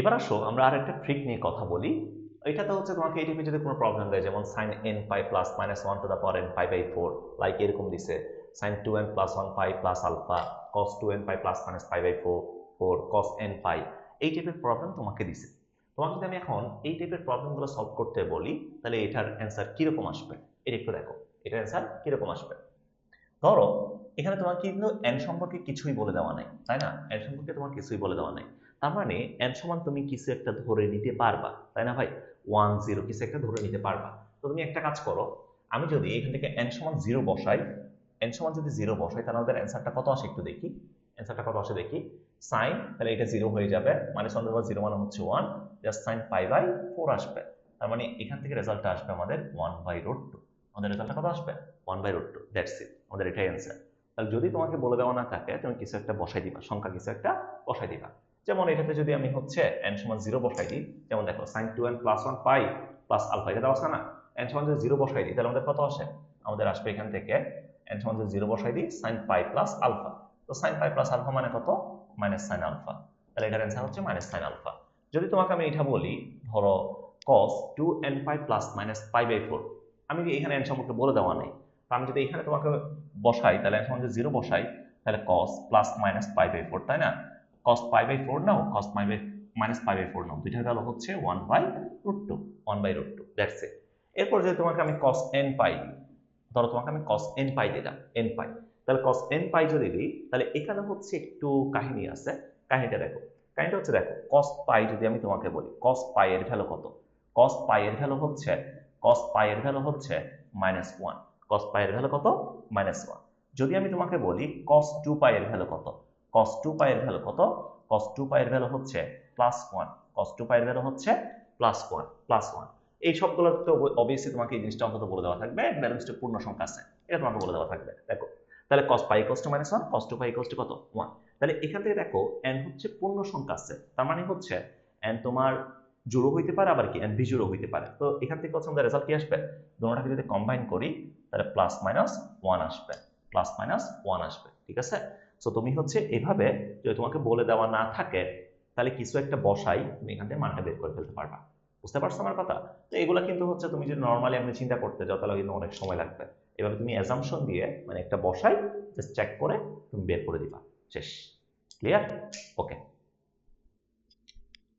এবার আসো, আমরা আর একটা ট্রিক নিয়ে কথা বলি। এটাতে হচ্ছে তোমাকে এই যদি কোনো প্রবলেম দেয়, যেমন sine n pi plus minus one to the power n pi by four like এরকম দিছে। Sine two n plus one pi plus alpha cos two n pi plus minus pi by four four cos n pi এই টাইপের problem তোমাকে দিছে। তোমাকে যদি আমি এখন এই টাইপের প্রবলেমগুলো সলভ করতে বলি, তাহলে এটার অ্যান্সার কীরকম আসবে? এটা একটু দেখো, এটার অ্যান্সার কীরকম আসবে? ধরো, এখানে তোমাকে কিন্তু এন সম্পর্কে কিছুই বলে দেওয়া নাই, তাই না? এন সম্পর্কে তোমার কিছুই বলে দেওয়া নাই। তার মানে এন সমান তুমি কিছু একটা ধরে নিতে পারবা, তাই না ভাই? ওয়ান জিরো কিছু একটা ধরে নিতে পারবা। তো তুমি একটা কাজ করো, আমি যদি এখান থেকে এন সমান জিরো বসাই এন সমান যদি জিরো বসাই, তাহলে আমাদের অ্যান্সারটা কত আসে একটু দেখি। অ্যান্সারটা কত আসে দেখি? সাইন তাহলে এটা জিরো হয়ে যাবে মানে সন্দেহ জিরো মানে হচ্ছে one just sine pi by four আসবে। তার মানে এখান থেকে রেজাল্টটা আসবে আমাদের ওয়ান বাই রোড টু আমাদের রেজাল্টটা কত আসবে? One by root two that's it আমাদের এটাই অ্যান্সার তাহলে যদি তোমাকে বলে দেওয়া না থাকে, তুমি কিছু একটা বসাই দিবা, সংখ্যা কিছু একটা বসাই দিবা। যেমন এটাতে যদি আমি হচ্ছে এন সমান জিরো বসাই দিই, যেমন দেখো sine two n plus one pi plus alpha এটা দেওয়া না? এন সমান যদি জিরো বসাই দিই, তাহলে আমাদের কত আসে? আমাদের আসবে এখান থেকে এন সমান যদি জিরো বসাই দিই সাইন পাই প্লাস আলফা তো সাইন পাই প্লাস আলফা মানে কত? মাইনাস সাইন আলফা তাহলে এটার অ্যান্সার হচ্ছে মাইনাস সাইন আলফা যদি তোমাকে আমি এটা বলি, ধরো cos two n pi plus minus pi by four আমি এখানে এন সম্পর্কে বলে দেওয়া নেই? তো আমি যদি এখানে তোমাকে বসাই, তাহলে এন সমান যদি জিরো বসাই, তাহলে cos plus minus pi by four তাই না? Cos pi by four now cos pi by minus pi by four now দুইটার ভ্যালু হচ্ছে one by root two one by root two that's it এরপর যদি তোমাকে আমি কস এন পাই, ধরো তোমাকে আমি কস এন পাই দিলাম এন পাই। তাহলে কস এন পাই যদি দিই, তাহলে এখানে হচ্ছে একটু কাহিনী আছে। কাহিনীটা দেখো। কাহিনীটা হচ্ছে দেখো কস পাই যদি আমি তোমাকে বলি কস পাই এর ভ্যালু কত? কস পাই এর ভ্যালু হচ্ছে কস পাই এর ভ্যালু হচ্ছে মাইনাস ওয়ান কস পাই এর ভ্যালু কত? মাইনাস ওয়ান যদি আমি তোমাকে বলি কস টু পাই এর ভ্যালু কত? কস টু পাই এর ভ্যালু কত? কস টু এর ভ্যালু হচ্ছে plus one cos two pi এর ভ্যালু হচ্ছে প্লাস ওয়ান প্লাস ওয়ান এই সবগুলো তো অবভিয়াসলি তোমাকে এই জিনিসটা অন্তত বলে দেওয়া থাকবে। ব্যালেন্সটা পূর্ণ সংখ্যা আছে। এটা তোমাকে বলে দেওয়া থাকবে। দেখো, তাহলে cos pi two minus one cos two pi কত? ওয়ান তাহলে এখান থেকে দেখো এন হচ্ছে পূর্ণ সংখ্যা আছে। তার মানে হচ্ছে এন তোমার জোড়ো হইতে পারে, আবার কি? এন বিজোড়ো হইতে পারে। তো এখান থেকে হচ্ছে আমাদের রেজাল্ট কি আসবে? দুটোটাকে যদি কম্বাইন করি, তাহলে প্লাস মাইনাস ওয়ান আসবে। প্লাস মাইনাস ওয়ান আসবে। ঠিক আছে? সো তুমি হচ্ছে এভাবে যদি তোমাকে বলে দেওয়া না থাকে, তাহলে কিছু একটা বসাই, তুমি এখান থেকে মানটা বের করে ফেলতে পারবা। বুঝতে পারছ আমার কথা? তো এগুলো কিন্তু হচ্ছে তুমি যদি নর্মালি আমি চিন্তা করতে যাও, তাহলে কিন্তু অনেক সময় লাগবে। এভাবে তুমি অ্যাজামশন দিয়ে মানে একটা বসাই জাস্ট চেক করে তুমি বের করে দিবা। শেষ। Clear okay